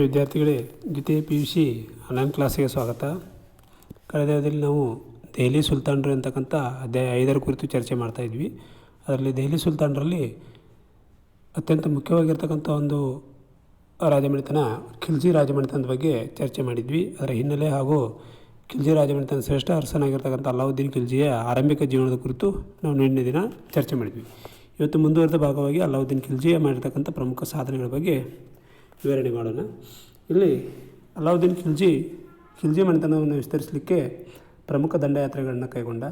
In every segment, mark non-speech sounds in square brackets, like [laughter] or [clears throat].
ವಿದ್ಯಾರ್ಥಿಗಳೇ, ದ್ವಿತೀಯ P U C online ಕ್ಲಾಸಿಗೆ ಸ್ವಾಗತ. ಕಳೆದ ದಿನದಲ್ಲಿ ನಾವು ದೆಹಲಿ ಸುಲ್ತಾನರು ಅಂತಕ್ಕಂಥ ಅಧ್ಯಾಯ ಐದರ ಕುರಿತು ಚರ್ಚೆ ಮಾಡ್ತಾ ಇದ್ವಿ. ಅದರಲ್ಲಿ ದೆಹಲಿ ಸುಲ್ತಾನರಲ್ಲಿ ಅತ್ಯಂತ ಮುಖ್ಯವಾಗಿರ್ತಕ್ಕಂಥ ಒಂದು ರಾಜಮನೆತನ ಖಿಲ್ಜಿ ರಾಜಮನೆತನದ ಬಗ್ಗೆ ಚರ್ಚೆ ಮಾಡಿದ್ವಿ. ಅದರ ಹಿನ್ನೆಲೆ ಹಾಗೂ ಖಿಲ್ಜಿ ರಾಜಮನೆತನ ಶ್ರೇಷ್ಠ ಅರಸನಾಗಿರ್ತಕ್ಕಂಥ ಅಲಾವುದ್ದೀನ್ ಖಿಲ್ಜಿಯ ಆರಂಭಿಕ ಜೀವನದ ಕುರಿತು ನಾವು ನಿನ್ನೆ ದಿನ ಚರ್ಚೆ ಮಾಡಿದ್ವಿ. ಇವತ್ತು ಮುಂದುವರೆದ ಭಾಗವಾಗಿ ಅಲ್ಲಾವುದ್ದೀನ್ ಖಿಲ್ಜಿಯ ಮಾಡಿರ್ತಕ್ಕಂಥ ಪ್ರಮುಖ ಸಾಧನೆಗಳ ಬಗ್ಗೆ ವಿವರಣೆ ಮಾಡೋಣ. ಇಲ್ಲಿ ಅಲಾವುದ್ದೀನ್ ಖಿಲ್ಜಿ ಖಿಲ್ಜಿ ಮನೆತನವನ್ನು ವಿಸ್ತರಿಸಲಿಕ್ಕೆ ಪ್ರಮುಖ ದಂಡಯಾತ್ರೆಗಳನ್ನು ಕೈಗೊಂಡ.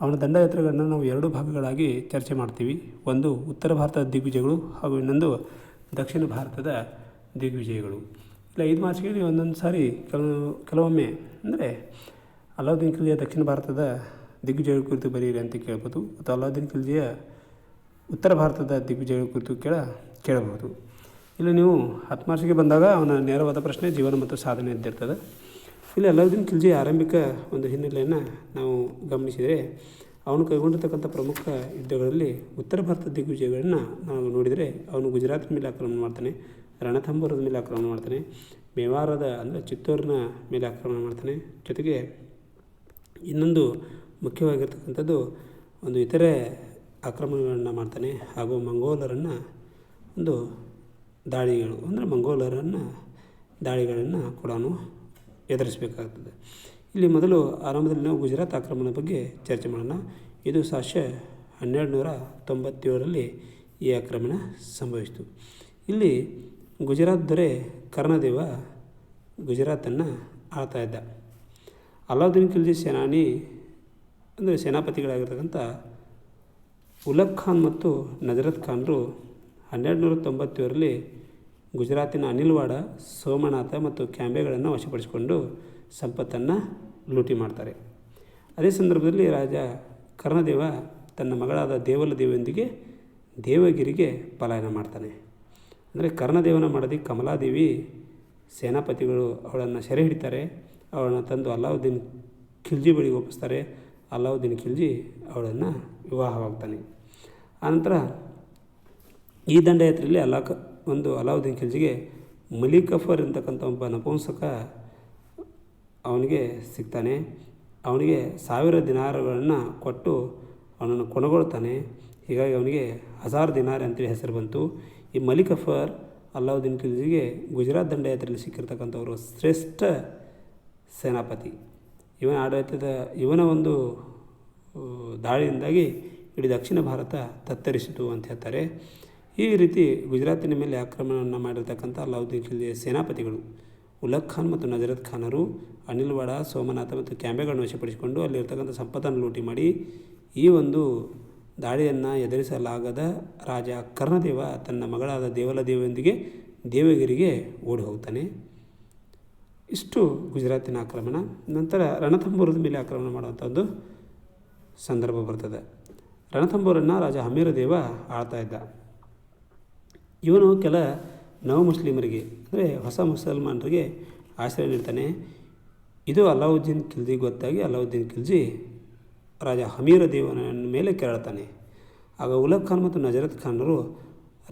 ಅವನ ದಂಡಯಾತ್ರೆಗಳನ್ನು ನಾವು ಎರಡು ಭಾಗಗಳಾಗಿ ಚರ್ಚೆ ಮಾಡ್ತೀವಿ. ಒಂದು ಉತ್ತರ ಭಾರತದ ದಿಗ್ವಿಜಯಗಳು ಹಾಗೂ ಇನ್ನೊಂದು ದಕ್ಷಿಣ ಭಾರತದ ದಿಗ್ವಿಜಯಗಳು. ಇಲ್ಲ, ಐದು ಮಾರ್ಚ್ಗೆ ಒಂದೊಂದು ಸಾರಿ ಕೆಲವು, ಕೆಲವೊಮ್ಮೆ ಅಂದರೆ ಅಲಾವುದ್ದೀನ್ ಖಿಲ್ಜಿಯ ದಕ್ಷಿಣ ಭಾರತದ ದಿಗ್ವಿಜಯಗಳ ಕುರಿತು ಬರೀರಿ ಅಂತ ಕೇಳ್ಬೋದು. ಅಥವಾ ಅಲಾವುದ್ದೀನ್ ಖಿಲ್ಜಿಯ ಉತ್ತರ ಭಾರತದ ದಿಗ್ವಿಜಯಗಳ ಕುರಿತು ಕೇಳ, ಕೇಳಬಹುದು. ಇಲ್ಲಿ ನೀವು ಹತ್ತು ಬಂದಾಗ ಅವನ ನೇರವಾದ ಪ್ರಶ್ನೆ ಜೀವನ ಮತ್ತು ಸಾಧನೆ ಎದ್ದಿರ್ತದೆ ಇಲ್ಲಿ ಅಲಾವುದ್ದೀನ್ ಖಿಲ್ಜಿ ಆರಂಭಿಕ ಒಂದು ಹಿನ್ನೆಲೆಯನ್ನು ನಾವು ಗಮನಿಸಿದರೆ ಅವನು ಕೈಗೊಂಡಿರ್ತಕ್ಕಂಥ ಪ್ರಮುಖ ಯುದ್ಧಗಳಲ್ಲಿ ಉತ್ತರ ಭಾರತದ ದಿಗ್ವಿಜಯಗಳನ್ನು ನಾವು ನೋಡಿದರೆ ಅವನು ಗುಜರಾತ್ ಮೇಲೆ ಆಕ್ರಮಣ ಮಾಡ್ತಾನೆ ರಣಥಂಬೋರದ ಮೇಲೆ ಆಕ್ರಮಣ ಮಾಡ್ತಾನೆ, ಮೇವಾರದ ಅಂದರೆ ಚಿತ್ತೂರಿನ ಮೇಲೆ ಆಕ್ರಮಣ ಮಾಡ್ತಾನೆ. ಜೊತೆಗೆ ಇನ್ನೊಂದು ಮುಖ್ಯವಾಗಿರ್ತಕ್ಕಂಥದ್ದು ಒಂದು ಇತರೆ ಆಕ್ರಮಣಗಳನ್ನು ಮಾಡ್ತಾನೆ ಹಾಗೂ ಮಂಗೋಲರನ್ನು ಒಂದು ದಾಳಿಗಳು ಅಂದರೆ ಮಂಗೋಲರನ್ನು ದಾಳಿಗಳನ್ನು ಕೂಡ ಎದುರಿಸಬೇಕಾಗ್ತದೆ. ಇಲ್ಲಿ ಮೊದಲು ಆರಂಭದಲ್ಲಿ ನಾವು ಗುಜರಾತ್ ಆಕ್ರಮಣ ಬಗ್ಗೆ ಚರ್ಚೆ ಮಾಡೋಣ. ಇದು ಸಾಶ ಹನ್ನೆರಡು ನೂರ ತೊಂಬತ್ತೇಳರಲ್ಲಿ ಈ ಆಕ್ರಮಣ ಸಂಭವಿಸಿತು. ಇಲ್ಲಿ ಗುಜರಾತ್ ದೊರೆ ಕರ್ಣದೇವ ಗುಜರಾತನ್ನು ಆಳ್ತಾ ಇದ್ದ. ಅಲಾವುದ್ದೀನ್ ಖಿಲ್ಜಿ ಸೇನಾನಿ ಅಂದರೆ ಸೇನಾಪತಿಗಳಾಗಿರ್ತಕ್ಕಂಥ ಉಲಕ್ ಖಾನ್ ಮತ್ತು ನಜರತ್ ಖಾನ್ರು ಹನ್ನೆರಡು ನೂರ ತೊಂಬತ್ತೇಳರಲ್ಲಿ ಗುಜರಾತಿನ ಅನಿಲ್ವಾಡ, ಸೋಮನಾಥ ಮತ್ತು ಕ್ಯಾಂಬೆಗಳನ್ನು ವಶಪಡಿಸಿಕೊಂಡು ಸಂಪತ್ತನ್ನು ಲೂಟಿ ಮಾಡ್ತಾರೆ. ಅದೇ ಸಂದರ್ಭದಲ್ಲಿ ರಾಜ ಕರ್ಣದೇವ ತನ್ನ ಮಗಳಾದ ದೇವಲ ದೇವಿಯೊಂದಿಗೆ ದೇವಗಿರಿಗೆ ಪಲಾಯನ ಮಾಡ್ತಾನೆ. ಅಂದರೆ ಕರ್ಣದೇವನ ಮಾಡದಿ ಕಮಲಾದೇವಿ ಸೇನಾಪತಿಗಳು ಅವಳನ್ನು ಸೆರೆ ಹಿಡಿತಾರೆ, ಅವಳನ್ನು ತಂದು ಅಲ್ಲಾವುದ್ದೀನ್ ಖಿಲ್ಜಿ ಬಳಿಗೆ ಒಪ್ಪಿಸ್ತಾರೆ, ಅಲ್ಲಾವುದ್ದೀನ್ ಖಿಲ್ಜಿ ಅವಳನ್ನು ವಿವಾಹವಾಗ್ತಾನೆ. ಆನಂತರ ಈ ದಂಡಯಾತ್ರೆಯಲ್ಲಿ ಅಲಾಕ ಒಂದು ಅಲಾವುದ್ದೀನ್ ಖಿಲ್ಜಿಗೆ ಮಲಿಕಫರ್ ಅಂತಕ್ಕಂಥ ಒಬ್ಬ ನಪುಂಸಕ ಅವನಿಗೆ ಸಿಗ್ತಾನೆ. ಅವನಿಗೆ ಸಾವಿರ ದಿನಾರಗಳನ್ನು ಕೊಟ್ಟು ಅವನನ್ನು ಕೊನೆಗೊಳ್ತಾನೆ. ಹೀಗಾಗಿ ಅವನಿಗೆ ಹಜಾರ್ ದಿನಾರ್ ಅಂತೇಳಿ ಹೆಸರು ಬಂತು. ಈ ಮಲಿಕಫರ್ ಅಲ್ಲಾವುದ್ದೀನ್ ಖಿಲ್ಜಿಗೆ ಗುಜರಾತ್ ದಂಡಯಾತ್ರೆಯಲ್ಲಿ ಸಿಕ್ಕಿರ್ತಕ್ಕಂಥವರು ಶ್ರೇಷ್ಠ ಸೇನಾಪತಿ. ಇವನ ಆಡಳಿತದ, ಇವನ ಒಂದು ದಾಳಿಯಿಂದಾಗಿ ಇಡೀ ದಕ್ಷಿಣ ಭಾರತ ತತ್ತರಿಸಿತು ಅಂತ ಹೇಳ್ತಾರೆ. ಈ ರೀತಿ ಗುಜರಾತಿನ ಮೇಲೆ ಆಕ್ರಮಣವನ್ನು ಮಾಡಿರ್ತಕ್ಕಂಥ ಅಲಾವುದ್ದೀನ್ ಖಿಲ್ಜಿಯ ಸೇನಾಪತಿಗಳು ಉಲಕ್ ಖಾನ್ ಮತ್ತು ನಜರತ್ ಖಾನರು ಅನಿಲ್ವಾಡ ಸೋಮನಾಥ ಮತ್ತು ಕ್ಯಾಂಬೆಗಳನ್ನು ವಶಪಡಿಸಿಕೊಂಡು ಅಲ್ಲಿರ್ತಕ್ಕಂಥ ಸಂಪತ್ತನ್ನು ಲೂಟಿ ಮಾಡಿ ಈ ಒಂದು ದಾಳಿಯನ್ನು ಎದುರಿಸಲಾಗದ ರಾಜ ಕರ್ಣದೇವ ತನ್ನ ಮಗಳಾದ ದೇವಲದೇವಿಯೊಂದಿಗೆ ದೇವಗಿರಿಗೆ ಓಡಿ ಹೋಗ್ತಾನೆ ಇಷ್ಟು ಗುಜರಾತಿನ ಆಕ್ರಮಣ. ನಂತರ ರಣಥಂಬೋರದ ಮೇಲೆ ಆಕ್ರಮಣ ಮಾಡುವಂಥ ಒಂದು ಸಂದರ್ಭ ಬರ್ತದೆ. ರಣಥಂಬೋರನ್ನು ರಾಜ ಹಮೀರ ದೇವ ಆಳ್ತಾ ಇದ್ದ. ಇವನು ಕೆಲ ನವ ಮುಸ್ಲಿಮರಿಗೆ, ಅಂದರೆ ಹೊಸ ಮುಸಲ್ಮಾನರಿಗೆ ಆಶ್ರಯ ನೀಡ್ತಾನೆ. ಇದು ಅಲಾವುದ್ದೀನ್ ಖಿಲ್ಜಿ ಗೊತ್ತಾಗಿ ಅಲಾವುದ್ದೀನ್ ಖಿಲ್ಜಿ ರಾಜ ಹಮೀರ ದೇವನ ಮೇಲೆ ಕೆರಳ್ತಾನೆ. ಆಗ ಉಲಕ್ ಖಾನ್ ಮತ್ತು ನಜರತ್ ಖಾನರು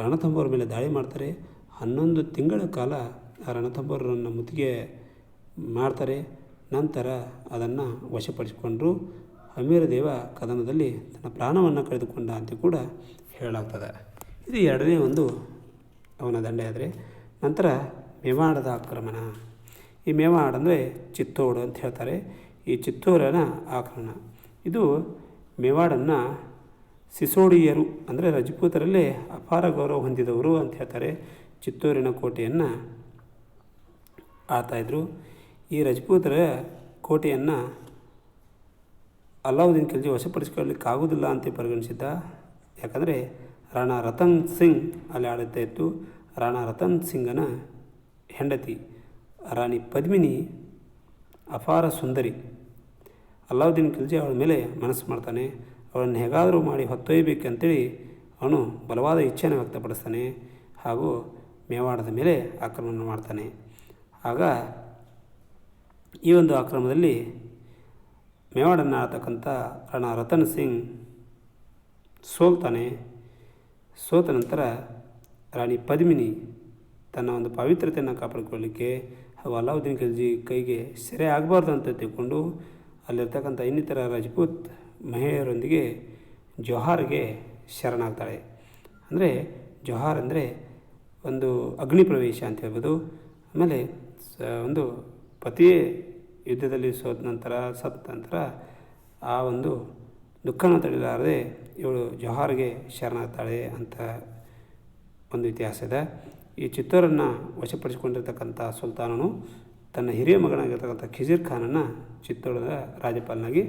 ರಣಥಂಬೋರ ಮೇಲೆ ದಾಳಿ ಮಾಡ್ತಾರೆ. ಹನ್ನೊಂದು ತಿಂಗಳ ಕಾಲ ರಣಥಂಬೋರನ್ನು ಮುತ್ತಿಗೆ ಮಾಡ್ತಾರೆ. ನಂತರ ಅದನ್ನು ವಶಪಡಿಸಿಕೊಂಡ್ರು. ಹಮೀರ ದೇವ ಕದನದಲ್ಲಿ ತನ್ನ ಪ್ರಾಣವನ್ನು ಕಳೆದುಕೊಂಡ ಅಂತ ಕೂಡ ಹೇಳಲಾಗ್ತದೆ. ಇದು ಎರಡನೇ ಒಂದು ಅವನ ದಂಡಯಾತ್ರೆ ನಂತರ ಮೇವಾಡದ ಆಕ್ರಮಣ. ಈ ಮೇವಾಡ್ ಅಂದರೆ ಚಿತ್ತೋಡು ಅಂತ ಹೇಳ್ತಾರೆ. ಈ ಚಿತ್ತೋರನ ಆಕ್ರಮಣ. ಇದು ಮೇವಾಡನ್ನು ಸಿಸೋಡಿಯರು ಅಂದರೆ ರಜಪೂತರಲ್ಲೇ ಅಪಾರ ಗೌರವ ಹೊಂದಿದವರು ಅಂತ ಹೇಳ್ತಾರೆ. ಚಿತ್ತೂರಿನ ಕೋಟೆಯನ್ನು ಆಳ್ತಾಯಿದ್ರು ಈ ರಜಪೂತರ ಕೋಟೆಯನ್ನು ಅಲಾವುದ್ದೀನ್ ಖಿಲ್ಜಿ ವಶಪಡಿಸಿಕೊಳ್ಳಲಿಕ್ಕಾಗೋದಿಲ್ಲ ಅಂತ ಪರಿಗಣಿಸಿದ್ದ. ಯಾಕಂದರೆ ರಾಣಾ ರತನ್ ಸಿಂಗ್ ಅಲ್ಲಿ ಆಡಳಿತ ಇತ್ತು ರಾಣಾ ರತನ್ ಸಿಂಗನ ಹೆಂಡತಿ ರಾಣಿ ಪದ್ಮಿನಿ ಅಪಾರ ಸುಂದರಿ. ಅಲ್ಲಾವುದ್ದೀನ್ ಖಿಲ್ಜಿ ಅವಳ ಮೇಲೆ ಮನಸ್ಸು ಮಾಡ್ತಾನೆ. ಅವಳನ್ನು ಹೇಗಾದರೂ ಮಾಡಿ ಹೊತ್ತೊಯ್ಯಬೇಕಂತೇಳಿ ಅವನು ಬಲವಾದ ಇಚ್ಛೆಯನ್ನು ವ್ಯಕ್ತಪಡಿಸ್ತಾನೆ ಹಾಗೂ ಮೇವಾಡದ ಮೇಲೆ ಆಕ್ರಮಣ ಮಾಡ್ತಾನೆ. ಆಗ ಈ ಒಂದು ಆಕ್ರಮದಲ್ಲಿ ಮೇವಾಡನ್ನು ಆಳ್ತಕ್ಕಂಥ ರಾಣಾ ರತನ್ ಸಿಂಗ್ ಸೋಲ್ತಾನೆ. ಸೋತ ನಂತರ ರಾಣಿ ಪದ್ಮಿನಿ ತನ್ನ ಒಂದು ಪವಿತ್ರತೆಯನ್ನು ಕಾಪಾಡಿಕೊಳ್ಳಲಿಕ್ಕೆ ಹಾಗೂ ಅಲಾವುದ್ದೀನ್ ಖಿಲ್ಜಿ ಕೈಗೆ ಸೆರೆ ಆಗಬಾರ್ದು ಅಂತ ತಿಳ್ಕೊಂಡು ಅಲ್ಲಿರ್ತಕ್ಕಂಥ ಇನ್ನಿತರ ರಜಪೂತ್ ಮಹಿಳೆಯರೊಂದಿಗೆ ಜೊಹಾರ್ಗೆ ಶರಣಾಗ್ತಾಳೆ. ಅಂದರೆ ಜೊಹಾರ್ ಅಂದರೆ ಒಂದು ಅಗ್ನಿ ಪ್ರವೇಶ ಅಂತ ಹೇಳ್ಬೋದು. ಆಮೇಲೆ ಸ ಒಂದು ಪತಿಯೇ ಯುದ್ಧದಲ್ಲಿ ಸೋತ ನಂತರ ಸತ್ತ ನಂತರ ಆ ಒಂದು ದುಃಖನ ತಡೆಯಲಾರದೆ ಇವಳು ಜೋಹಾರ್ಗೆ ಶರಣಾಗ್ತಾಳೆ ಅಂತ ಒಂದು ಇತಿಹಾಸ ಇದೆ. ಈ ಚಿತ್ತೂರನ್ನು ವಶಪಡಿಸಿಕೊಂಡಿರ್ತಕ್ಕಂಥ ಸುಲ್ತಾನನು ತನ್ನ ಹಿರಿಯ ಮಗನಾಗಿರ್ತಕ್ಕಂಥ ಖಿಜಿರ್ ಖಾನನ್ನು ಚಿತ್ತೋರದ ರಾಜ್ಯಪಾಲನಾಗಿ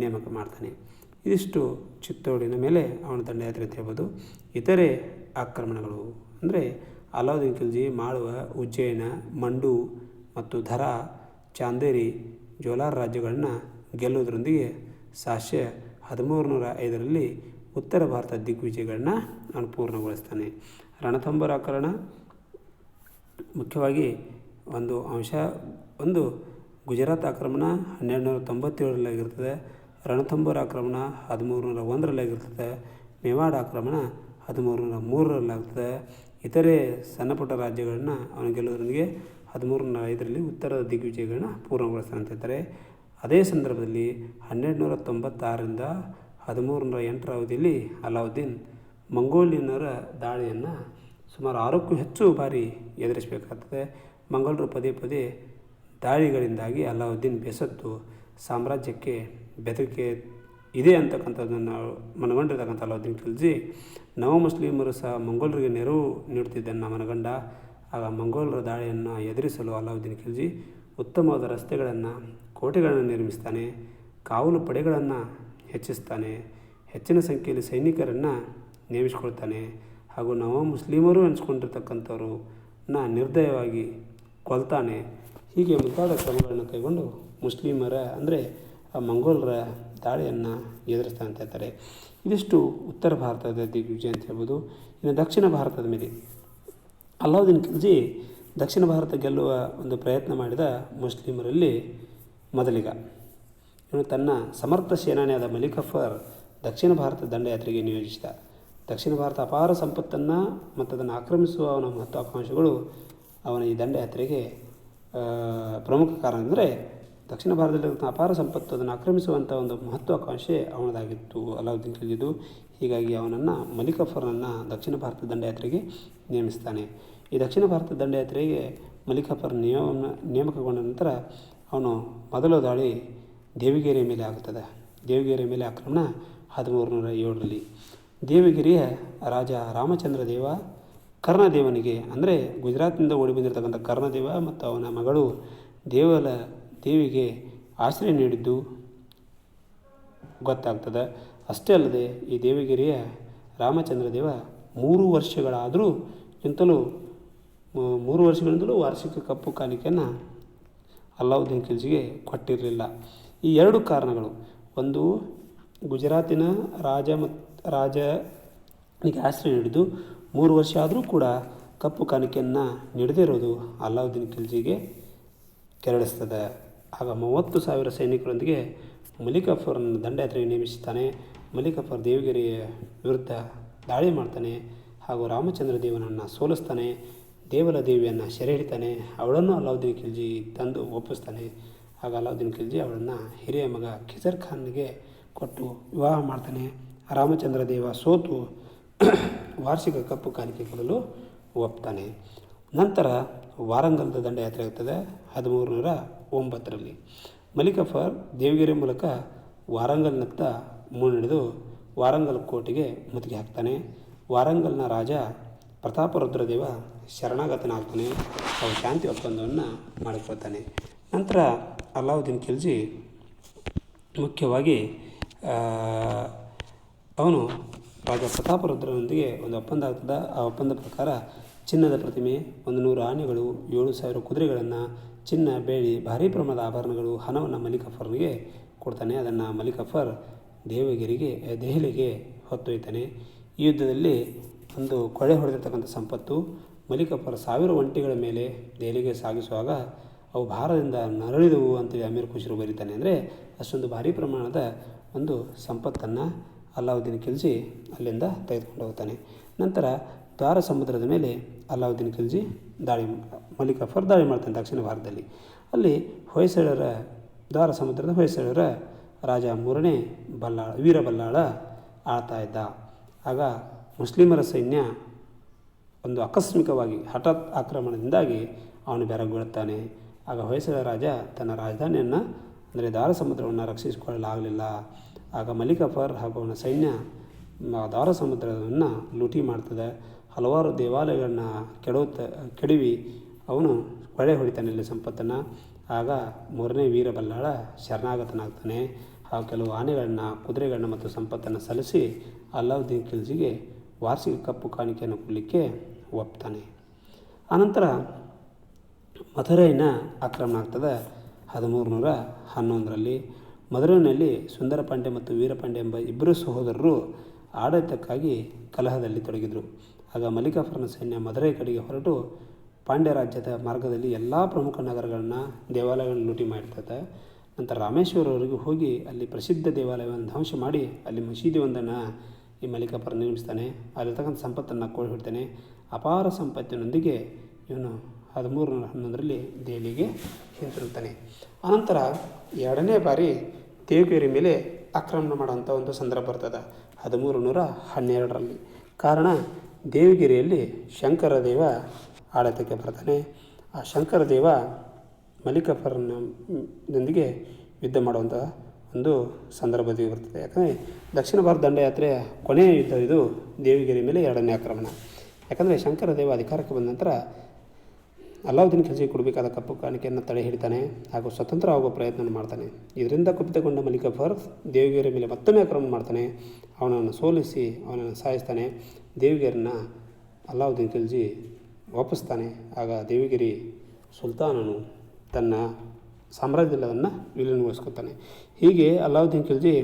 ನೇಮಕ ಮಾಡ್ತಾನೆ. ಇದಿಷ್ಟು ಚಿತ್ತೋಡಿನ ಮೇಲೆ ಅವನ ದಂಡಯಾತ್ರೆ ಅಂತ ಹೇಳ್ಬೋದು. ಇತರೆ ಆಕ್ರಮಣಗಳು ಅಂದರೆ ಅಲಾವುದ್ದೀನ್ ಖಿಲ್ಜಿ, ಮಾಳುವ, ಉಜ್ಜಯಿನ, ಮಂಡು ಮತ್ತು ಧರಾ, ಚಾಂದೇರಿ, ಜೋಲಾರ್ ರಾಜ್ಯಗಳನ್ನು ಗೆಲ್ಲುವುದರೊಂದಿಗೆ ಸಾಶ್ಯ ಹದಿಮೂರು ನೂರ ಐದರಲ್ಲಿ ಉತ್ತರ ಭಾರತ ದಿಗ್ವಿಜಯಗಳನ್ನ ಅವನು ಪೂರ್ಣಗೊಳಿಸ್ತಾನೆ. ರಣಥಂಬೋರ ಆಕ್ರಮಣ ಮುಖ್ಯವಾಗಿ ಒಂದು ಅಂಶ, ಒಂದು ಗುಜರಾತ್ ಆಕ್ರಮಣ ಹನ್ನೆರಡು ನೂರ ತೊಂಬತ್ತೇಳರಲ್ಲಾಗಿರ್ತದೆ ರಣಥಂಬೋರ್ ಆಕ್ರಮಣ ಹದಿಮೂರು ನೂರ ಒಂದರಲ್ಲಾಗಿರ್ತದೆ, ಮೇವಾಡ್ ಆಕ್ರಮಣ ಹದಿಮೂರು ನೂರ ಮೂರರಲ್ಲಾಗ್ತದೆ ಇತರೆ ಸಣ್ಣಪುಟ್ಟ ರಾಜ್ಯಗಳನ್ನ ಅವನು ಗೆಲ್ಲೋದ್ರೊಂದಿಗೆ ಹದಿಮೂರು ನೂರ ಐದರಲ್ಲಿ ಉತ್ತರ ದಿಗ್ವಿಜಯಗಳನ್ನ ಪೂರ್ಣಗೊಳಿಸ್ತಾನೆ ಅಂತ ಹೇಳ್ತಾರೆ ಅದೇ ಸಂದರ್ಭದಲ್ಲಿ ಹನ್ನೆರಡು ನೂರ ತೊಂಬತ್ತಾರರಿಂದ ಹದಿಮೂರು ನೂರ ಎಂಟರ ಅವಧಿಯಲ್ಲಿ ಅಲಾವುದ್ದೀನ್ ಮಂಗೋಲಿಯನ್ನರ ದಾಳಿಯನ್ನು ಸುಮಾರು ಆರಕ್ಕೂ ಹೆಚ್ಚು ಬಾರಿ ಎದುರಿಸಬೇಕಾಗ್ತದೆ. ಮಂಗೋಲರು ಪದೇ ಪದೇ ದಾಳಿಗಳಿಂದಾಗಿ ಅಲಾವುದ್ದೀನ್ ಬೇಸತ್ತು ಸಾಮ್ರಾಜ್ಯಕ್ಕೆ ಬೆದರಿಕೆ ಇದೆ ಅಂತಕ್ಕಂಥದ್ದನ್ನು ಮನಗೊಂಡಿರ್ತಕ್ಕಂಥ ಅಲಾವುದ್ದೀನ್ ಖಿಲ್ಜಿ, ನವ ಮುಸ್ಲಿಮರು ಸಹ ಮಂಗೋಲರಿಗೆ ನೆರವು ನೀಡುತ್ತಿದ್ದನ್ನು ಮನಗಂಡ. ಆಗ ಮಂಗೋಲರ ದಾಳಿಯನ್ನು ಎದುರಿಸಲು ಅಲಾವುದ್ದೀನ್ ಖಿಲ್ಜಿ ಉತ್ತಮವಾದ ರಸ್ತೆಗಳನ್ನು ಕೋಟೆಗಳನ್ನು ನಿರ್ಮಿಸ್ತಾನೆ, ಕಾವಲು ಪಡೆಗಳನ್ನು ಹೆಚ್ಚಿಸ್ತಾನೆ, ಹೆಚ್ಚಿನ ಸಂಖ್ಯೆಯಲ್ಲಿ ಸೈನಿಕರನ್ನು ನೇಮಿಸಿಕೊಳ್ತಾನೆ. ಹಾಗೂ ನವ ಮುಸ್ಲಿಮರು ಅನಿಸ್ಕೊಂಡಿರ್ತಕ್ಕಂಥವ್ರನ್ನ ನಿರ್ದಯವಾಗಿ ಕೊಲ್ತಾನೆ. ಹೀಗೆ ಮುಂತಾದ ಕ್ರಮಗಳನ್ನು ಕೈಗೊಂಡು ಮುಸ್ಲಿಮರ ಅಂದರೆ ಆ ಮಂಗೋಲರ ದಾಳಿಯನ್ನು ಎದುರಿಸ್ತಾನೆ ಅಂತ ಹೇಳ್ತಾರೆ. ಇದಿಷ್ಟು ಉತ್ತರ ಭಾರತದ ದಿಗ್ವಿಜಯ ಅಂತ ಹೇಳ್ಬೋದು. ಇನ್ನು ದಕ್ಷಿಣ ಭಾರತದ ಮೇಲೆ ಅಲ್ಲಾವುದ್ದೀನ್ ಖಿಲ್ಜಿ ದಕ್ಷಿಣ ಭಾರತ ಗೆಲ್ಲುವ ಒಂದು ಪ್ರಯತ್ನ ಮಾಡಿದ ಮುಸ್ಲಿಮರಲ್ಲಿ ಮೊದಲಿಗ. ಇವನು ತನ್ನ ಸಮರ್ಥ ಸೇನಾನಿಯಾದ ಮಲಿಕ್ ಅಫರ್ ದಕ್ಷಿಣ ಭಾರತ ದಂಡಯಾತ್ರೆಗೆ ನಿಯೋಜಿಸಿದ. ದಕ್ಷಿಣ ಭಾರತ ಅಪಾರ ಸಂಪತ್ತನ್ನು ಮತ್ತು ಅದನ್ನು ಆಕ್ರಮಿಸುವ ಅವನ ಮಹತ್ವಾಕಾಂಕ್ಷೆಗಳು ಅವನ ಈ ದಂಡಯಾತ್ರೆಗೆ ಪ್ರಮುಖ ಕಾರಣ ಅಂದರೆ ದಕ್ಷಿಣ ಭಾರತದಲ್ಲಿರುವಂಥ ಅಪಾರ ಸಂಪತ್ತು ಅದನ್ನು ಆಕ್ರಮಿಸುವಂಥ ಒಂದು ಮಹತ್ವಾಕಾಂಕ್ಷೆ ಅವನದಾಗಿತ್ತು ಅಲಾವುದ್ದೀನ್ ತಿಳಿದಿದ್ದು ಹೀಗಾಗಿ ಅವನನ್ನು ಮಲಿಕ್ ಅಫರ್ನನ್ನು ದಕ್ಷಿಣ ಭಾರತ ದಂಡಯಾತ್ರೆಗೆ ನೇಮಿಸ್ತಾನೆ. ಈ ದಕ್ಷಿಣ ಭಾರತ ದಂಡಯಾತ್ರೆಗೆ ಮಲಿಕ್ ಅಫರ್ ನಿಯಮ ನೇಮಕಗೊಂಡ ನಂತರ ಅವನು ಮೊದಲ ದಾಳಿ ದೇವಿಗೆರೆ ಮೇಲೆ ಆಗುತ್ತದೆ. ದೇವಿಗೆರೆ ಮೇಲೆ ಆಕ್ರಮಣ ಹದಿಮೂರು ನೂರ ಏಳರಲ್ಲಿ ದೇವಗಿರಿಯ ರಾಜ ರಾಮಚಂದ್ರ ದೇವ ಕರ್ಣದೇವನಿಗೆ, ಅಂದರೆ ಗುಜರಾತ್ನಿಂದ ಓಡಿ ಬಂದಿರತಕ್ಕಂಥ ಕರ್ಣದೇವ ಮತ್ತು ಅವನ ಮಗಳು ದೇವಲ, ದೇವಿಗೆ ಆಶ್ರಯ ನೀಡಿದ್ದು ಗೊತ್ತಾಗ್ತದೆ. ಅಷ್ಟೇ ಅಲ್ಲದೆ ಈ ದೇವಗಿರಿಯ ರಾಮಚಂದ್ರ ದೇವ ಮೂರು ವರ್ಷಗಳಾದರೂ ಇಂತಲೂ ಮೂರು ವರ್ಷಗಳಿಂದಲೂ ವಾರ್ಷಿಕ ಕಪ್ಪು ಕಾಣಿಕೆಯನ್ನು ಅಲಾವುದ್ದೀನ್ ಖಿಲ್ಜಿಗೆ ಕೊಟ್ಟಿರಲಿಲ್ಲ. ಈ ಎರಡು ಕಾರಣಗಳು. ಒಂದು, ಗುಜರಾತಿನ ರಾಜ ಮತ್ತು ರಾಜನಿಗೆ ಆಶ್ರಯ ನೀಡಿದ್ದು ಮೂರು ವರ್ಷ ಆದರೂ ಕೂಡ ಕಪ್ಪು ಕಾಣಿಕೆಯನ್ನು ನೀಡದೇ ಇರೋದು ಅಲಾವುದ್ದೀನ್ ಖಿಲ್ಜಿಗೆ ಕೆರಳಿಸ್ತದೆ. ಆಗ ಮೂವತ್ತು ಸಾವಿರ ಸೈನಿಕರೊಂದಿಗೆ ಮಲಿಕ್ ಅಫರ್ನ ದಂಡಯಾತ್ರೆಗೆ ನೇಮಿಸುತ್ತಾನೆ ಮಲಿಕ್ ಅಫರ್ ದೇವಗಿರಿಯ ವಿರುದ್ಧ ದಾಳಿ ಮಾಡ್ತಾನೆ ಹಾಗೂ ರಾಮಚಂದ್ರ ದೇವನನ್ನು ಸೋಲಿಸ್ತಾನೆ. ದೇವಲ ದೇವಿಯನ್ನು ಸೆರೆ ಹಿಡಿತಾನೆ ಅವಳನ್ನು ಅಲಾವುದ್ದೀನ್ ಖಿಲ್ಜಿ ತಂದು ಒಪ್ಪಿಸ್ತಾನೆ. ಆಗ ಅಲಾವುದ್ದೀನ್ ಖಿಲ್ಜಿ ಅವಳನ್ನು ಹಿರಿಯ ಮಗ ಖಿಸರ್ ಖಾನ್ಗೆ ಕೊಟ್ಟು ವಿವಾಹ ಮಾಡ್ತಾನೆ. ರಾಮಚಂದ್ರ ದೇವ ಸೋತು [clears throat] ವಾರ್ಷಿಕ ಕಪ್ಪು ಕಾಣಿಕೆ ಕೊಡಲು ಒಪ್ತಾನೆ. ನಂತರ ವಾರಂಗಲ್ದ ದಂಡಯಾತ್ರೆ ಆಗ್ತದೆ ಹದಿಮೂರು ನೂರ ಒಂಬತ್ತರಲ್ಲಿ. ಮಲಿಕಫರ್ ದೇವಗಿರಿ ಮೂಲಕ ವಾರಂಗಲ್ನತ್ತ ಮುನ್ನಡೆದು ವಾರಂಗಲ್ ಕೋಟೆಗೆ ಮುತ್ತಿಗೆ ಹಾಕ್ತಾನೆ. ವಾರಂಗಲ್ನ ರಾಜ ಪ್ರತಾಪರುದ್ರದೇವ ಶರಣಾಗತನಾಗ್ತಾನೆ. ಅವನು ಶಾಂತಿ ಒಪ್ಪಂದವನ್ನು ಮಾಡಿಕೊಳ್ತಾನೆ. ನಂತರ ಅಲಾವುದ್ದೀನ್ ಖಿಲ್ಜಿ ಮುಖ್ಯವಾಗಿ ಅವನು ರಾಜ ಪ್ರತಾಪರುದ್ರನೊಂದಿಗೆ ಒಂದು ಒಪ್ಪಂದ ಆಗ್ತದೆ. ಆ ಒಪ್ಪಂದ ಪ್ರಕಾರ ಚಿನ್ನದ ಪ್ರತಿಮೆ, ಒಂದು ನೂರು ಆನೆಗಳು, ಏಳು ಸಾವಿರ ಕುದುರೆಗಳನ್ನು, ಚಿನ್ನ ಬೇಳಿ ಭಾರೀ ಪ್ರಮಾಣದ ಆಭರಣಗಳು, ಹಣವನ್ನು ಮಲಿಕಫರ್ನಿಗೆ ಕೊಡ್ತಾನೆ. ಅದನ್ನು ಮಲಿಕಫರ್ ದೇವಗಿರಿಗೆ, ದೆಹಲಿಗೆ ಹೊತ್ತೊಯ್ತಾನೆ. ಈ ಯುದ್ಧದಲ್ಲಿ ಒಂದು ಕೊಳೆ ಹೊಡೆದಿರ್ತಕ್ಕಂಥ ಸಂಪತ್ತು ಮಲಿಕಪ್ಪರ ಸಾವಿರ ಒಂಟಿಗಳ ಮೇಲೆ ದೆಹಲಿಗೆ ಸಾಗಿಸುವಾಗ ಅವು ಭಾರದಿಂದ ನರಳಿದವು ಅಂತೇಳಿ ಅಮೀರ್ ಖುಷಿರು ಬರೀತಾನೆ ಅಂದರೆ ಅಷ್ಟೊಂದು ಭಾರಿ ಪ್ರಮಾಣದ ಒಂದು ಸಂಪತ್ತನ್ನು ಅಲ್ಲಾವುದ್ದೀನ್ ಖಿಲ್ಜಿ ಅಲ್ಲಿಂದ ತೆಗೆದುಕೊಂಡು ಹೋಗ್ತಾನೆ. ನಂತರ ದ್ವಾರ ಸಮುದ್ರದ ಮೇಲೆ ಅಲ್ಲಾವುದ್ದೀನ್ ಖಿಲ್ಜಿ ದಾಳಿ ಮಲಿಕಫರ್ ದಾಳಿ ಮಾಡ್ತಾನೆ ದಕ್ಷಿಣ ಭಾರತದಲ್ಲಿ. ಅಲ್ಲಿ ಹೊಯ್ಸಳರ ದ್ವಾರ ಸಮುದ್ರದ ಹೊಯ್ಸಳರ ರಾಜ ಮೂರನೇ ಬಲ್ಲಾಳ, ವೀರಬಲ್ಲಾಳ ಆಳ್ತಾ ಇದ್ದ. ಆಗ ಮುಸ್ಲಿಮರ ಸೈನ್ಯ ಒಂದು ಆಕಸ್ಮಿಕವಾಗಿ ಹಠಾತ್ ಆಕ್ರಮಣದಿಂದಾಗಿ ಅವನು ಬೆರಗುಳ್ತಾನೆ ಆಗ ಹೊಯ್ಸಳ ರಾಜ ತನ್ನ ರಾಜಧಾನಿಯನ್ನು, ಅಂದರೆ ದಾರ ಸಮುದ್ರವನ್ನು ರಕ್ಷಿಸಿಕೊಳ್ಳಲಾಗಲಿಲ್ಲ. ಆಗ ಮಲಿಕಫರ್ ಹಾಗೂ ಅವನ ಸೈನ್ಯ ದಾರ ಸಮುದ್ರವನ್ನು ಲೂಟಿ ಮಾಡ್ತದೆ. ಹಲವಾರು ದೇವಾಲಯಗಳನ್ನ ಕೆಡುತ್ತ ಕೆಡವಿ ಅವನು ಕೊಳೆ ಹೊಡಿತಾನೆ ಇಲ್ಲಿ ಸಂಪತ್ತನ್ನು. ಆಗ ಮೂರನೇ ವೀರಬಲ್ಲಾಳ ಶರಣಾಗತನಾಗ್ತಾನೆ. ಹಾಗೂ ಕೆಲವು ಆನೆಗಳನ್ನು, ಕುದುರೆಗಳನ್ನ ಮತ್ತು ಸಂಪತ್ತನ್ನು ಸಲ್ಲಿಸಿ ಅಲ್ಲಾವುದ್ದೀನ್ ಖಿಲ್ಜಿಗೆ ವಾರ್ಷಿಕ ಕಪ್ಪು ಕಾಣಿಕೆಯನ್ನು ಕೊಡಲಿಕ್ಕೆ ಒಪ್ತಾನೆ. ಆನಂತರ ಮಧುರೈನ ಆಕ್ರಮಣ ಆಗ್ತದೆ. ಹದಿಮೂರು ನೂರ ಹನ್ನೊಂದರಲ್ಲಿ ಮಧುರೈನಲ್ಲಿ ಸುಂದರ ಪಾಂಡೆ ಮತ್ತು ವೀರಪಾಂಡೆ ಎಂಬ ಇಬ್ಬರು ಸಹೋದರರು ಆಡಳಿತಕ್ಕಾಗಿ ಕಲಹದಲ್ಲಿ ತೊಡಗಿದರು. ಆಗ ಮಲ್ಲಿಕಾಫರ್ನ ಸೈನ್ಯ ಮಧುರೈ ಕಡೆಗೆ ಹೊರಟು ಪಾಂಡ್ಯ ರಾಜ್ಯದ ಮಾರ್ಗದಲ್ಲಿ ಎಲ್ಲ ಪ್ರಮುಖ ನಗರಗಳನ್ನು, ದೇವಾಲಯಗಳನ್ನು ಲೂಟಿ ಮಾಡಿರ್ತದೆ. ನಂತರ ರಾಮೇಶ್ವರವರೆಗೂ ಹೋಗಿ ಅಲ್ಲಿ ಪ್ರಸಿದ್ಧ ದೇವಾಲಯವನ್ನು ಧ್ವಂಸ ಮಾಡಿ ಅಲ್ಲಿ ಮಸೀದಿ ಒಂದನ್ನು ಈ ಮಲ್ಲಿಕಾಪುರ ನಿರ್ಮಿಸ್ತಾನೆ. ಅಲ್ಲಿರ್ತಕ್ಕಂಥ ಸಂಪತ್ತನ್ನು ಕೊಡ್ಬಿಡ್ತಾನೆ. ಅಪಾರ ಸಂಪತ್ತಿನೊಂದಿಗೆ ಇವನು ಹದಿಮೂರು ನೂರ ಹನ್ನೊಂದರಲ್ಲಿ ದೆಹಲಿಗೆ ಹಿಂತಿರುಗ್ತಾನೆ. ಆನಂತರ ಎರಡನೇ ಬಾರಿ ದೇವಗಿರಿ ಮೇಲೆ ಆಕ್ರಮಣ ಮಾಡುವಂಥ ಒಂದು ಸಂದರ್ಭ ಬರ್ತದೆ. ಹದಿಮೂರು ನೂರ ಹನ್ನೆರಡರಲ್ಲಿ. ಕಾರಣ ದೇವಗಿರಿಯಲ್ಲಿ ಶಂಕರ ದೇವ ಆಡಳಿತಕ್ಕೆ ಬರ್ತಾನೆ. ಆ ಶಂಕರ ದೇವ ಮಲ್ಲಿಕಾಫರ್ನೊಂದಿಗೆ ಯುದ್ಧ ಮಾಡುವಂತಹ ಒಂದು ಸಂದರ್ಭದಲ್ಲಿ ಬರ್ತದೆ. ಯಾಕಂದರೆ ದಕ್ಷಿಣ ಭಾರತ ದಂಡಯಾತ್ರೆಯ ಕೊನೆಯ ಯುದ್ಧ ಇದು ದೇವಿಗಿರಿ ಮೇಲೆ ಎರಡನೇ ಆಕ್ರಮಣ. ಯಾಕಂದರೆ ಶಂಕರ ದೇವ ಅಧಿಕಾರಕ್ಕೆ ಬಂದ ನಂತರ ಅಲ್ಲಾವುದ್ದೀನ್ ಖಿಲ್ಜಿ ಕೊಡಬೇಕಾದ ಕಪ್ಪು ಕಾಣಿಕೆಯನ್ನು ತಡೆ ಹಿಡಿತಾನೆ ಹಾಗೂ ಸ್ವತಂತ್ರ ಆಗುವ ಪ್ರಯತ್ನ ಮಾಡ್ತಾನೆ. ಇದರಿಂದ ಕುಪಿತಗೊಂಡ ಮಲಿಕ ದೇವಿಗಿರಿ ದೇವಗಿರಿ ಮೇಲೆ ಮತ್ತೊಮ್ಮೆ ಆಕ್ರಮಣ ಮಾಡ್ತಾನೆ. ಅವನನ್ನು ಸೋಲಿಸಿ ಅವನನ್ನು ಸಾಯಿಸ್ತಾನೆ. ದೇವಿಗಿರಿನ ಅಲ್ಲಾವುದ್ದೀನ್ ಖಿಲ್ಜಿ ವಾಪಸ್ತಾನೆ ಆಗ ದೇವಿಗಿರಿ ಸುಲ್ತಾನನು ತನ್ನ ಸಾಮ್ರಾಜ್ಯವನ್ನು ವಿಲೀನಗೊಳಿಸ್ಕೊತಾನೆ. ಹೀಗೆ ಅಲಾವುದ್ದೀನ್ ಖಿಲ್ಜಿ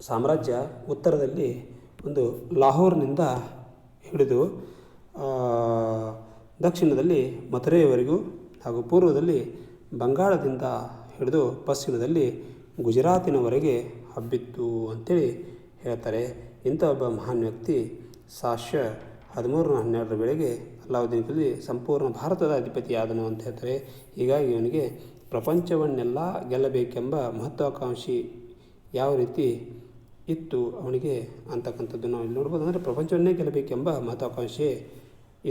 ಸಾಮ್ರಾಜ್ಯ ಉತ್ತರದಲ್ಲಿ ಒಂದು ಲಾಹೋರ್ನಿಂದ ಹಿಡಿದು ದಕ್ಷಿಣದಲ್ಲಿ ಮಥುರೆಯವರೆಗೂ ಹಾಗೂ ಪೂರ್ವದಲ್ಲಿ ಬಂಗಾಳದಿಂದ ಹಿಡಿದು ಪಶ್ಚಿಮದಲ್ಲಿ ಗುಜರಾತಿನವರೆಗೆ ಹಬ್ಬಿತ್ತು ಅಂತೇಳಿ ಹೇಳ್ತಾರೆ. ಇಂಥ ಒಬ್ಬ ಮಹಾನ್ ವ್ಯಕ್ತಿ ಸಾಶ್ಯ ಹದಿಮೂರು ಹನ್ನೆರಡರ ವೇಳೆಗೆ ಅಲಾವುದ್ದೀನ್ ಖಿಲ್ಜಿ ಸಂಪೂರ್ಣ ಭಾರತದ ಅಧಿಪತಿಯಾದನು ಅಂತ ಹೇಳ್ತಾರೆ. ಹೀಗಾಗಿ ಇವನಿಗೆ ಪ್ರಪಂಚವನ್ನೆಲ್ಲ ಗೆಲ್ಲಬೇಕೆಂಬ ಮಹತ್ವಾಕಾಂಕ್ಷಿ ಯಾವ ರೀತಿ ಇತ್ತು ಅವನಿಗೆ ಅಂತಕ್ಕಂಥದ್ದು ನಾವು ಇಲ್ಲಿ ನೋಡ್ಬೋದು ಅಂದರೆ ಪ್ರಪಂಚವನ್ನೇ ಗೆಲ್ಲಬೇಕೆಂಬ ಮಹತ್ವಾಕಾಂಕ್ಷೆ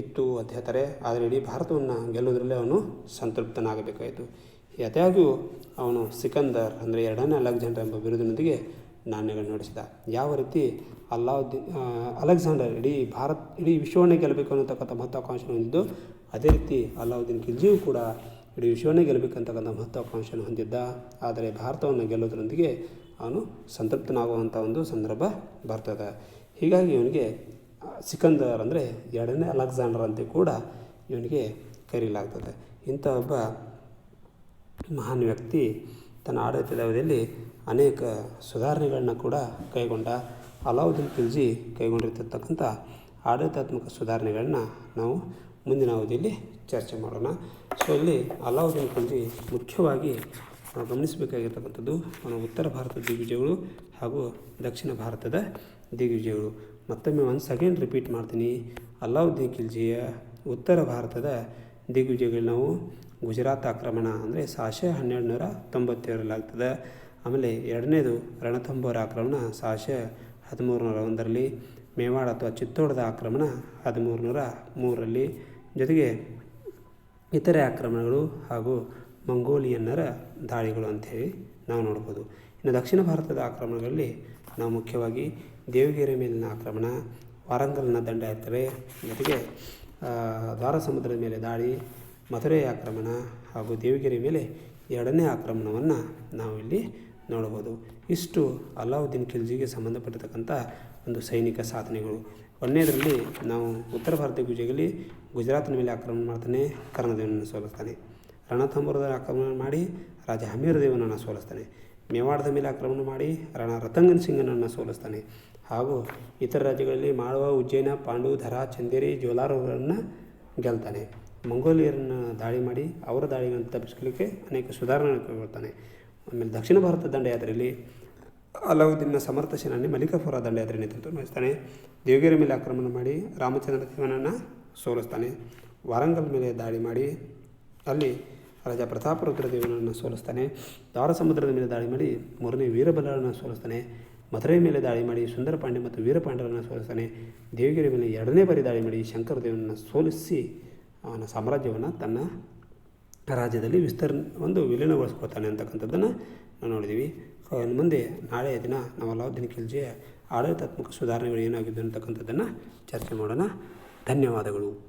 ಇತ್ತು ಅಂತ ಹೇಳ್ತಾರೆ. ಆದರೆ ಇಡೀ ಭಾರತವನ್ನು ಗೆಲ್ಲೋದ್ರಲ್ಲೇ ಅವನು ಸಂತೃಪ್ತನಾಗಬೇಕಾಯಿತು. ಆದಾಗ್ಯೂ ಅವನು ಸಿಕಂದರ್ ಅಂದರೆ ಎರಡನೇ ಅಲೆಕ್ಸಾಂಡರ್ ಎಂಬ ಬಿರುದಿನೊಂದಿಗೆ ನಾಣ್ಯಗಳನ್ನು ನಡೆಸಿದ. ಯಾವ ರೀತಿ ಅಲ್ಲಾವುದ್ದೀನ್ ಅಲೆಕ್ಸಾಂಡರ್ ಇಡೀ ಭಾರತ್, ಇಡೀ ವಿಶ್ವವನ್ನೇ ಗೆಲ್ಲಬೇಕು ಅನ್ನತಕ್ಕಂಥ ಮಹತ್ವಾಕಾಂಕ್ಷೆಯನ್ನು ಹೊಂದಿದ್ದು, ಅದೇ ರೀತಿ ಅಲ್ಲಾವುದ್ದೀನ್ ಖಿಲ್ಜಿಯೂ ಕೂಡ ಇಡೀ ವಿಶ್ವವನ್ನೇ ಗೆಲ್ಲಬೇಕಂತಕ್ಕಂಥ ಮಹತ್ವಾಕಾಂಕ್ಷೆಯನ್ನು ಹೊಂದಿದ್ದ. ಆದರೆ ಭಾರತವನ್ನು ಗೆಲ್ಲೋದರೊಂದಿಗೆ ಅವನು ಸಂತೃಪ್ತನಾಗುವಂಥ ಒಂದು ಸಂದರ್ಭ ಬರ್ತದೆ. ಹೀಗಾಗಿ ಇವನಿಗೆ ಸಿಕಂದರ್ ಅಂದರೆ ಎರಡನೇ ಅಲೆಕ್ಸಾಂಡರ್ ಅಂತ ಕೂಡ ಇವನಿಗೆ ಕರೀಲಾಗ್ತದೆ. ಇಂಥ ಒಬ್ಬ ಮಹಾನ್ ವ್ಯಕ್ತಿ ತನ್ನ ಆಡಳಿತದ ಅವಧಿಯಲ್ಲಿ ಅನೇಕ ಸುಧಾರಣೆಗಳನ್ನ ಕೂಡ ಕೈಗೊಂಡ ಅಲಾವುದ್ದೀನ್ ಖಿಲ್ಜಿ ಕೈಗೊಂಡಿರ್ತಕ್ಕಂಥ ಆಡಳಿತಾತ್ಮಕ ಸುಧಾರಣೆಗಳನ್ನ ನಾವು ಮುಂದಿನ ಅವಧಿಯಲ್ಲಿ ಚರ್ಚೆ ಮಾಡೋಣ. ಸೊ ಇಲ್ಲಿ ಅಲಾವುದ್ದೀನ್ ಖಿಲ್ಜಿ ಮುಖ್ಯವಾಗಿ ನಾವು ಗಮನಿಸಬೇಕಾಗಿರ್ತಕ್ಕಂಥದ್ದು ಉತ್ತರ ಭಾರತದ ದಿಗ್ವಿಜಯಗಳು ಹಾಗೂ ದಕ್ಷಿಣ ಭಾರತದ ದಿಗ್ವಿಜಯಗಳು. ಮತ್ತೊಮ್ಮೆ ಒಂದು ಸೆಕೆಂಡ್ ರಿಪೀಟ್ ಮಾಡ್ತೀನಿ. ಅಲಾವುದ್ದೀನ್ ಖಿಲ್ಜಿಯ ಉತ್ತರ ಭಾರತದ ದಿಗ್ವಿಜಯಗಳು ನಾವು ಗುಜರಾತ್ ಆಕ್ರಮಣ ಅಂದರೆ ಸಾಶ ಹನ್ನೆರಡು ನೂರ ತೊಂಬತ್ತೇಳರಲ್ಲಾಗ್ತದೆ. ಆಮೇಲೆ ಎರಡನೇದು ರಣಥಂಬೋರ ಆಕ್ರಮಣ ಸಾಶ ಹದಿಮೂರು ನೂರ ಒಂದರಲ್ಲಿ ಮೇವಾಡ ಅಥವಾ ಚಿತ್ತೋಡದ ಆಕ್ರಮಣ ಹದಿಮೂರು ನೂರ ಮೂರರಲ್ಲಿ. ಜೊತೆಗೆ ಇತರೆ ಆಕ್ರಮಣಗಳು ಹಾಗೂ ಮಂಗೋಲಿಯನ್ನರ ದಾಳಿಗಳು ಅಂಥೇಳಿ ನಾವು ನೋಡ್ಬೋದು. ಇನ್ನು ದಕ್ಷಿಣ ಭಾರತದ ಆಕ್ರಮಣಗಳಲ್ಲಿ ನಾವು ಮುಖ್ಯವಾಗಿ ದೇವಗಿರಿ ಮೇಲಿನ ಆಕ್ರಮಣ, ವಾರಂಗಲ್ನ ದಂಡಯಾತ್ರೆ, ಜೊತೆಗೆ ದ್ವಾರ ಸಮುದ್ರದ ಮೇಲೆ ದಾಳಿ ಮಧುರೆ ಆಕ್ರಮಣ ಹಾಗೂ ದೇವಗಿರಿ ಮೇಲೆ ಎರಡನೇ ಆಕ್ರಮಣವನ್ನು ನಾವು ಇಲ್ಲಿ ನೋಡ್ಬೋದು ಇಷ್ಟು ಅಲಾವುದ್ದೀನ್ ಖಿಲ್ಜಿಗೆ ಸಂಬಂಧಪಟ್ಟಿರ್ತಕ್ಕಂಥ ಒಂದು ಸೈನಿಕ ಸಾಧನೆಗಳು. ಒಂದನೇದರಲ್ಲಿ ನಾವು ಉತ್ತರ ಭಾರತ ವಿಜಯದಲ್ಲಿ ಗುಜರಾತ್ನ ಮೇಲೆ ಆಕ್ರಮಣ ಮಾಡ್ತಾನೆ ಕರ್ಣದೇವನನ್ನು ಸೋಲಿಸ್ತಾನೆ. ರಣಥಂಬುರದ ಆಕ್ರಮಣ ಮಾಡಿ ರಾಜ ಹಮೀರ್ ದೇವನನ್ನು ಸೋಲಿಸ್ತಾನೆ. ಮೇವಾಡದ ಮೇಲೆ ಆಕ್ರಮಣ ಮಾಡಿ ರಣ ರತಂಗನ್ ಸಿಂಗನನ್ನು ಸೋಲಿಸ್ತಾನೆ. ಹಾಗೂ ಇತರ ರಾಜ್ಯಗಳಲ್ಲಿ ಮಾಳವ ಉಜ್ಜೈನ ಪಾಂಡು, ಧರ, ಚಂದೇರಿ ಜೋಲಾರವರನ್ನು ಗೆಲ್ತಾನೆ. ಮಂಗೋಲಿಯರನ್ನು ದಾಳಿ ಮಾಡಿ ಅವರ ದಾಳಿಗಳನ್ನು ತಪ್ಪಿಸ್ಕೊಳ್ಳಿಕ್ಕೆ ಅನೇಕ ಸುಧಾರಣೆಗಳನ್ನು ಕೈಗೊಳ್ತಾನೆ ಆಮೇಲೆ ದಕ್ಷಿಣ ಭಾರತ ದಂಡಯಾತ್ರೆಯಲ್ಲಿ ಅಲಾವುದ್ದೀನ್ನ ಸಮರ್ಥ ಸೇನಾನಿ ಮಲಿಕಾಪುರ ದಂಡಯಾತ್ರೆ ನೇತೃತ್ವ ವಹಿಸ್ತಾನೆ. ದೇವಗಿರಿ ಮೇಲೆ ಆಕ್ರಮಣ ಮಾಡಿ ರಾಮಚಂದ್ರ ದೇವನನ್ನು ಸೋಲಿಸ್ತಾನೆ. ವಾರಂಗಲ್ ಮೇಲೆ ದಾಳಿ ಮಾಡಿ ಅಲ್ಲಿ ರಾಜ ಪ್ರತಾಪ ರುದ್ರದೇವನನ್ನು ಸೋಲಿಸ್ತಾನೆ. ದ್ವಾರ ಸಮುದ್ರದ ಮೇಲೆ ದಾಳಿ ಮಾಡಿ ಮೂರನೇ ವೀರಬಲರನ್ನು ಸೋಲಿಸ್ತಾನೆ. ಮಧುರೈ ಮೇಲೆ ದಾಳಿ ಮಾಡಿ ಸುಂದರ ಪಾಂಡ್ಯ ಮತ್ತು ವೀರಪಾಂಡ್ಯರನ್ನು ಸೋಲಿಸ್ತಾನೆ. ದೇವಗಿರಿ ಮೇಲೆ ಎರಡನೇ ಬಾರಿ ದಾಳಿ ಮಾಡಿ ಶಂಕರದೇವನನ್ನು ಸೋಲಿಸಿ ಅವನ ಸಾಮ್ರಾಜ್ಯವನ್ನು ತನ್ನ ರಾಜ್ಯದಲ್ಲಿ ವಿಸ್ತರ್, ಒಂದು ವಿಲೀನಗೊಳಿಸ್ಕೊಳ್ತಾನೆ ಅಂತಕ್ಕಂಥದ್ದನ್ನು ನಾವು ನೋಡಿದ್ದೀವಿ ಸೊ ಮುಂದೆ ನಾಳೆ ದಿನ ನಾವು ಅಲಾವುದ್ದೀನ್ ಖಿಲ್ಜಿಯ ಆಡಳಿತಾತ್ಮಕ ಸುಧಾರಣೆಗಳು ಏನಾಗಿದ್ದು ಅಂತಕ್ಕಂಥದ್ದನ್ನು ಚರ್ಚೆ ಮಾಡೋಣ. ಧನ್ಯವಾದಗಳು.